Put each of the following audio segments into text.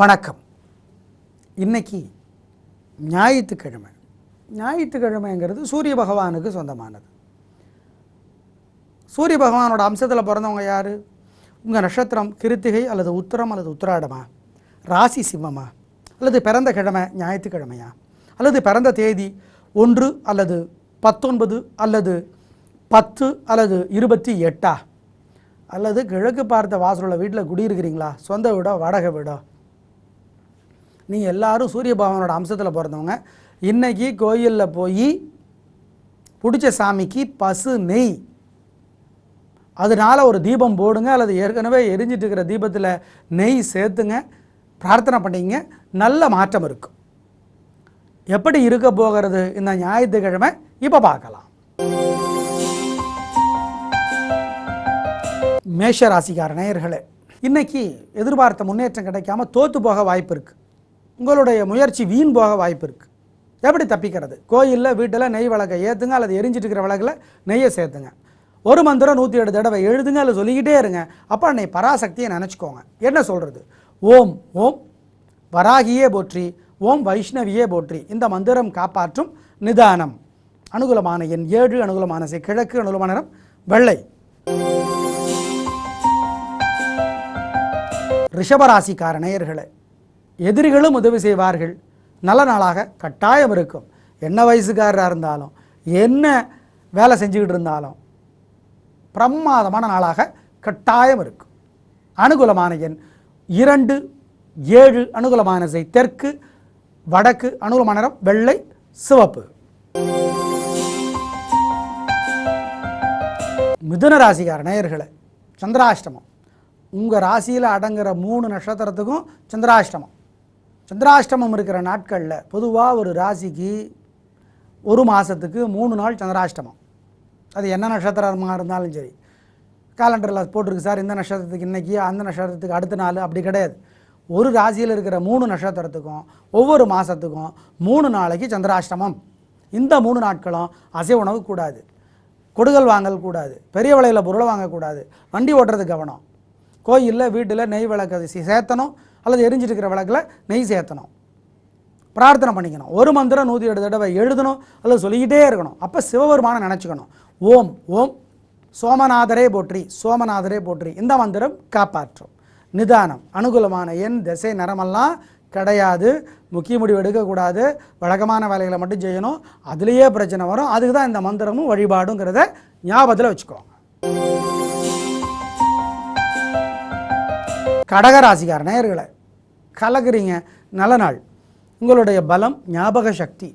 வணக்கம். இன்னைக்கு ஞாயிற்றுக்கிழமை. ஞாயிற்றுக்கிழமைங்கிறது சூரிய பகவானுக்கு சொந்தமானது. சூரிய பகவானோட அம்சத்தில் பிறந்தவங்க யார்? உங்கள் நட்சத்திரம் கிருத்திகை அல்லது உத்தரம் அல்லது உத்திராடமா? ராசி சிம்மமா? அல்லது பிறந்த கிழமை ஞாயிற்றுக்கிழமையா? அல்லது பிறந்த தேதி ஒன்று அல்லது பத்தொன்பது அல்லது பத்து அல்லது இருபத்தி எட்டா? அல்லது கிழக்கு பார்த்த வாசலுள்ள வீட்டில் குடியிருக்கிறீங்களா? சொந்த வீடோ வாடகை வீடோ? நீங்கள் எல்லாரும் சூரிய பகவானோட அம்சத்தில் பிறந்தவங்க. இன்னைக்கு கோயிலில் போய் பிடிச்ச சாமிக்கு பசு நெய். அதனால் ஒரு தீபம் போடுங்க அல்லது ஏற்கனவே எரிஞ்சிட்டு இருக்கிற தீபத்தில் நெய் சேர்த்துங்க பிரார்த்தனை பண்ணிங்க நல்ல மாற்றம் இருக்கும் எப்படி இருக்க போகிறது இந்த ஞாயிற்றுக்கிழமை இப்போ பார்க்கலாம். மேஷ ராசிக்கார நேயர்களே இன்னைக்கு எதிர்பார்த்த முன்னேற்றம் கிடைக்காம தோற்று போக வாய்ப்பு இருக்குது உங்களுடைய முயற்சி வீண் போக வாய்ப்பு இருக்குது எப்படி தப்பிக்கிறது? கோயிலில் வீட்டில் நெய் விளக்கை ஏற்றுங்க அல்லது எரிஞ்சிட்டு இருக்கிற விளக்கில் நெய்யை சேர்த்துங்க. ஒரு மந்திரம் நூற்றி ஏழு தடவை எழுதுங்க அல்லது சொல்லிக்கிட்டே இருங்க. அப்போ அன்னை பராசக்தியை நினச்சிக்கோங்க. என்ன சொல்கிறது ஓம் ஓம் வராகியே போற்றி ஓம் வைஷ்ணவியே போற்றி. இந்த மந்திரம் காப்பாற்றும் நிதானம். அனுகூலமான எண் ஏழு அனுகூலமான கிழக்கு அனுகூலமான நிறம் வெள்ளை. ரிஷபராசிக்கார நேயர்களே எதிரிகளும் உதவி செய்வார்கள். நல்ல நாளாக கட்டாயம் இருக்கும். என்ன வயசுக்காரராக இருந்தாலும் என்ன வேலை செஞ்சுக்கிட்டு இருந்தாலும் பிரமாதமான நாளாக கட்டாயம் இருக்கும். அனுகூலமான எண் இரண்டு ஏழு அனுகூலமான செய் தெற்கு வடக்கு அனுகூலமான நிறம் வெள்ளை சிவப்பு. மிதுன ராசிக்கார நேயர்களை சந்திராஷ்டமம். உங்கள் ராசியில் அடங்குற மூணு நட்சத்திரத்துக்கும் சந்திராஷ்டமம். சந்திராஷ்டமம் இருக்கிற நாட்களில் பொதுவாக ஒரு ராசிக்கு ஒரு மாதத்துக்கு மூணு நாள் சந்திராஷ்டமம். அது என்ன நட்சத்திரமாக இருந்தாலும் சரி. காலண்டரில் போட்டிருக்கு சார் இந்த நட்சத்திரத்துக்கு இன்றைக்கி அந்த நட்சத்திரத்துக்கு அடுத்த நாள் அப்படி கிடையாது. ஒரு ராசியில் இருக்கிற மூணு நட்சத்திரத்துக்கும் ஒவ்வொரு மாதத்துக்கும் மூணு நாளைக்கு சந்திராஷ்டமம். இந்த மூணு நாட்களும் அசைவ உணவு கூடாது. கொடுகல் வாங்கல் கூடாது. பெரிய விலையில் பொருளை வாங்கக்கூடாது. வண்டி ஓட்டுறது கவனம். கோயிலில் வீட்டில் நெய் விளக்கு சேர்த்தணும் அல்லது எரிஞ்சிட்டு இருக்கிற விளக்கில் நெய் சேர்த்தணும். பிரார்த்தனை பண்ணிக்கணும். ஒரு மந்திரம் நூற்றி எட்டு தடவை எழுதணும் அல்லது சொல்லிக்கிட்டே இருக்கணும். அப்போ சிவபெருமானை நினச்சிக்கணும். ஓம் ஓம் சோமநாதரே போற்றி சோமநாதரே போற்றி. இந்த மந்திரம் காப்பாற்றும். நிதானம் அனுகூலமான எண் திசை நிறமெல்லாம் கிடையாது. முக்கிய முடிவு எடுக்கக்கூடாது. வழக்கமான வேலைகளை மட்டும் செய்யணும். அதுலேயே பிரச்சனை வரும். அதுக்கு தான் இந்த மந்திரமும் வழிபாடுங்கிறத ஞாபகத்தில் வச்சுக்கோங்க கடகராசிக்கார நேயர்களை கலக்குறீங்க. நல்ல நாள். உங்களுடைய பலம் ஞாபக சக்தி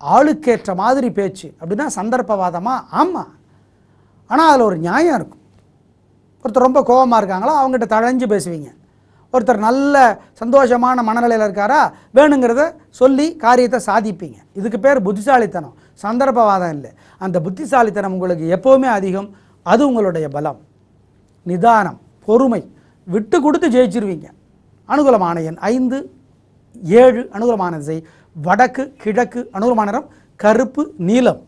ஆளுக்கேற்ற மாதிரி பேச்சு அப்படின்னா சந்தர்ப்பவாதமாக ஆமாம் ஆனால் அதில் ஒரு நியாயம் இருக்கும். ஒருத்தர் ரொம்ப கோபமாக இருக்காங்களோ அவங்ககிட்ட தழைஞ்சு பேசுவீங்க. ஒருத்தர் நல்ல சந்தோஷமான மனநிலையில் இருக்காரா வேணுங்கிறத சொல்லி காரியத்தை சாதிப்பீங்க. இதுக்கு பேர் புத்திசாலித்தனம். சந்தர்ப்பவாதம் இல்லை. அந்த புத்திசாலித்தனம் உங்களுக்கு எப்போவுமே அதிகம். அது உங்களுடைய பலம். நிதானம் பொறுமை. விட்டு கொடுத்து ஜெயிச்சிருவீங்க. அனுகூலமான எண் ஐந்து ஏழு அனுகூலமான திசை வடக்கு கிழக்கு அனுகூலமான நிறம் கருப்பு நீலம்.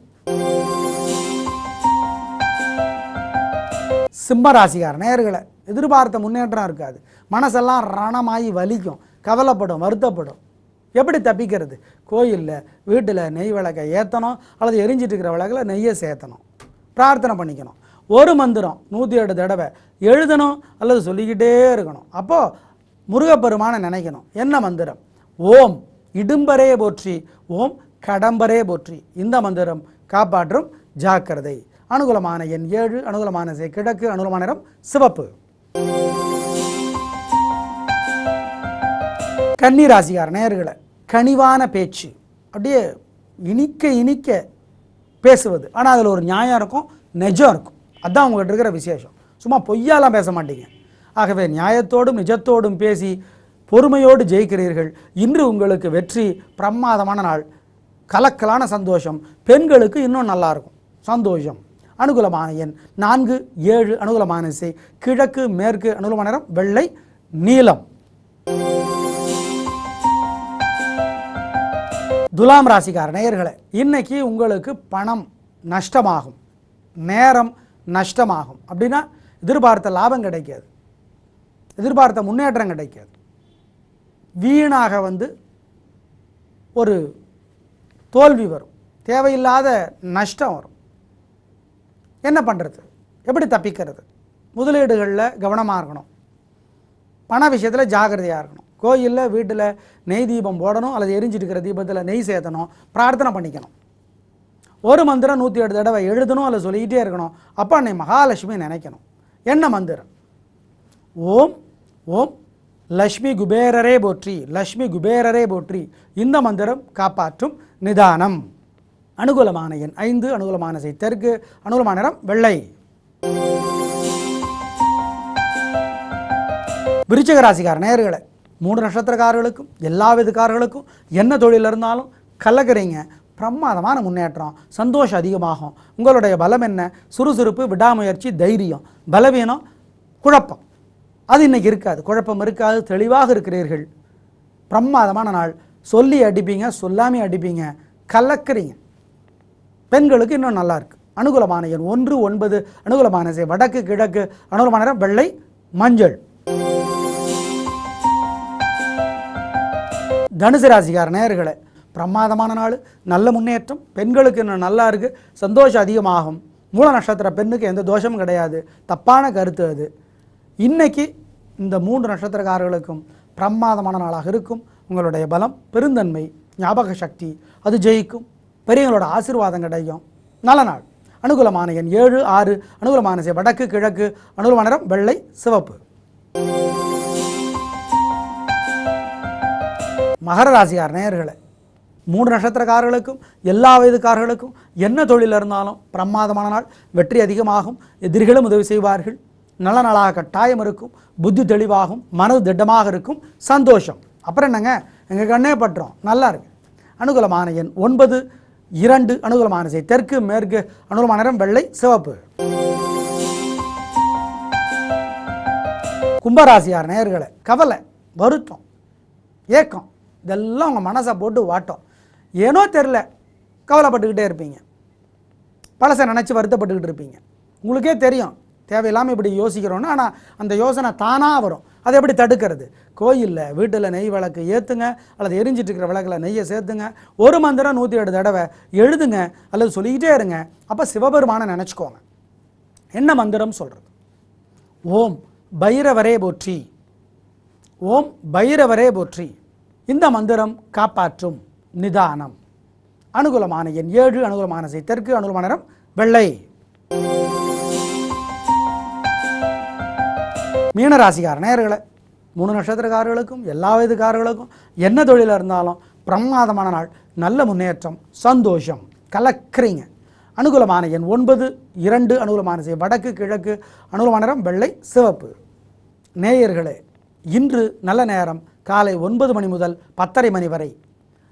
சிம்ம ராசிக்கார நேயர்களை எதிர்பார்த்த முன்னேற்றம் இருக்காது. மனசெல்லாம் ரணமாகி வலிக்கும் கவலைப்படும் வருத்தப்படும். எப்படி தப்பிக்கிறது? கோயிலில் வீட்டில் நெய் விளக்கை ஏற்றணும் அல்லது எரிஞ்சிட்டு இருக்கிற விளக்கில் நெய்யை சேர்த்தணும். பிரார்த்தனை பண்ணிக்கணும். ஒரு மந்திரம் நூற்றி எட்டு தடவை. எழுதணும் அல்லது சொல்லிக்கிட்டே இருக்கணும். அப்போது முருகப்பெருமானை நினைக்கணும். என்ன மந்திரம்? ஓம் இடும்பரே போற்றி. ஓம் கடம்பரே போற்றி. இந்த மந்திரம் காப்பாற்றும் ஜாக்கிரதை. அனுகூலமான எண் ஏழு அனுகூலமான கிழக்கு அனுகூலமான நிறம் சிவப்பு. கன்னி நேர்களை கனிவான பேச்சு. அப்படியே இனிக்க இனிக்க பேசுவது. ஆனால் அதில் ஒரு நியாயம் இருக்கும் நெஜம் இருக்கும். அதான் உங்கள்கிட்ட இருக்கிற விசேஷம். சும்மா பொய்யாலாம் பேச மாட்டீங்க. ஆகவே நியாயத்தோடும் நிஜத்தோடும் பேசி பொறுமையோடு ஜெயிக்கிறீர்கள். இன்று உங்களுக்கு வெற்றி பிரமாதமான நாள் கலக்கலான சந்தோஷம். பெண்களுக்கு இன்னும் நல்லாயிருக்கும் சந்தோஷம். அனுகூலமான எண் நான்கு ஏழு அனுகூலமான இசை. கிழக்கு மேற்கு அனுகூலமான நிறம் வெள்ளை நீலம். துலாம் ராசிக்கார நேயர்களே இன்னைக்கு உங்களுக்கு பணம் நஷ்டமாகும். நேரம் நஷ்டமாகும். அப்படின்னா எதிர்பார்த்த லாபம் கிடைக்காது. எதிர்பார்த்த முன்னேற்றம் கிடைக்காது. வீணாக வந்து ஒரு தோல்வி வரும். தேவையில்லாத நஷ்டம் வரும். என்ன பண்ணுறது எப்படி தப்பிக்கிறது? முதலீடுகளில் கவனமாக இருக்கணும். பண விஷயத்தில் ஜாக்கிரதையாக இருக்கணும். கோயிலில் வீட்டில் நெய் தீபம் போடணும் அல்லது எரிஞ்சிட்டு இருக்கிற தீபத்தில் நெய் சேர்த்தணும் பிரார்த்தனை பண்ணிக்கணும். ஒரு மந்திரம் நூற்றி எட்டு தடவை எழுதணும் அல்ல சொல்லிக்கிட்டே இருக்கணும். அப்போ அன்னை மகாலட்சுமி நினைக்கணும். என்ன மந்திரம்? ஓம் ஓம் லக்ஷ்மி குபேரரே போற்றி லக்ஷ்மி குபேரரே போற்றி. இந்த மந்திரம் காப்பாற்றும் நிதானம். அனுகூலமான எண் ஐந்து அனுகூலமான செய் தெற்கு அனுகூலமான நிறம் வெள்ளை. விருச்சிக ராசிக்கார நேயர்களே மூணு நட்சத்திரக்காரர்களுக்கும் எல்லா விதக்காரர்களுக்கும் என்ன தொழில் இருந்தாலும் கலக்கிறீங்க. பிரமாதமான முன்னேற்றம் சந்தோஷம் அதிகமாகும். உங்களுடைய பலம் என்ன? சுறுசுறுப்பு விடாமுயற்சி தைரியம். பலவீனம் குழப்பம். அது இன்னைக்கு இருக்காது. குழப்பம் இருக்காது. தெளிவாக இருக்கிறீர்கள். பிரமாதமான நாள். சொல்லி அடிப்பீங்க சொல்லாமே அடிப்பீங்க. கலக்கிறீங்க. பெண்களுக்கு இன்னும் நல்லா இருக்கு. அனுகூலமான எண் ஒன்று ஒன்பது. அனுகூலமான வடக்கு கிழக்கு. அனுகூலமான வெள்ளை மஞ்சள். தனுசு ராசிக்கார நேர்களை பிரமாதமான நாள் நல்ல முன்னேற்றம் பெண்களுக்கு இன்னும் நல்லா இருக்குது சந்தோஷம் அதிகமாகும். மூல நட்சத்திர பெண்ணுக்கு எந்த தோஷமும் கிடையாது. தப்பான கருத்து அது. இன்னைக்கு இந்த மூன்று நட்சத்திரக்காரர்களுக்கும் பிரமாதமான நாளாக இருக்கும். உங்களுடைய பலம் பெருந்தன்மை ஞாபக சக்தி அது ஜெயிக்கும். பெரியவங்களோட ஆசீர்வாதம் கிடைக்கும். நல்ல நாள். அனுகூலமான எண் ஏழு ஆறு. அனுகூலமான வடக்கு கிழக்கு. அனுகூலமான நிறம் வெள்ளை சிவப்பு. மகர ராசியார் நேயர்களை மூன்று நட்சத்திரக்காரர்களுக்கும் எல்லா வயதுக்காரர்களுக்கும் என்ன தொழில் இருந்தாலும் பிரமாதமான நாள் வெற்றி அதிகமாகும் எதிரிகளும் உதவி செய்வார்கள். நல்ல நாளாக கட்டாயம் இருக்கும் புத்தி தெளிவாகும் மனது திட்டமாக இருக்கும் சந்தோஷம். அப்புறம் என்னங்க? எங்கள் கண்ணே பற்றோம் நல்லா இருக்கு. அனுகூலமான எண் ஒன்பது இரண்டு அனுகூலமான செய். தெற்கு மேற்கு அனுகூலமான நிறம் வெள்ளை சிவப்பு. கும்பராசியார் நேர்களை கவலை வருத்தம் ஏக்கம் இதெல்லாம் உங்கள் மனசை போட்டு வாட்டும். ஏனோ தெரில கவலைப்பட்டுக்கிட்டே இருப்பீங்க. பழசை நினச்சி வருத்தப்பட்டுக்கிட்டு இருப்பீங்க. உங்களுக்கே தெரியும். தேவையில்லாமல் இப்படி யோசிக்கிறோன்னா ஆனால் அந்த யோசனை தானாக வரும். அதை எப்படி தடுக்கிறது? கோயிலில் வீட்டில் நெய் விளக்கு ஏற்றுங்க அல்லது எரிஞ்சிட்டு இருக்கிற விளக்கில் நெய்யை சேர்த்துங்க. ஒரு மந்திரம் நூற்றி ஏழு தடவை எழுதுங்க. அல்லது சொல்லிக்கிட்டே இருங்க. அப்போ சிவபெருமானை நினச்சிக்கோங்க. என்ன மந்திரம் சொல்கிறது ஓம் பைரவரே போற்றி. ஓம் பைரவரே போற்றி. இந்த மந்திரம் காப்பாற்றும். நிதானம். அனுகூலமான எண் ஏழு அனுகூலமான செய் தெற்கு அனுகூலமான நிறம் வெள்ளை. மீனராசிக்கார நேர்களை மூணு நட்சத்திரக்காரர்களுக்கும் எல்லா வயதுக்காரர்களுக்கும் என்ன தொழிலாக இருந்தாலும் பிரமாதமான நாள் நல்ல முன்னேற்றம் சந்தோஷம் கலக்கிறீங்க. அனுகூலமான எண் ஒன்பது இரண்டு அனுகூலமான செய் வடக்கு கிழக்கு அனுகூலமான நிறம் வெள்ளை சிவப்பு. நேயர்களே இன்று நல்ல நேரம் காலை ஒன்பது மணி முதல் பத்தரை மணி வரை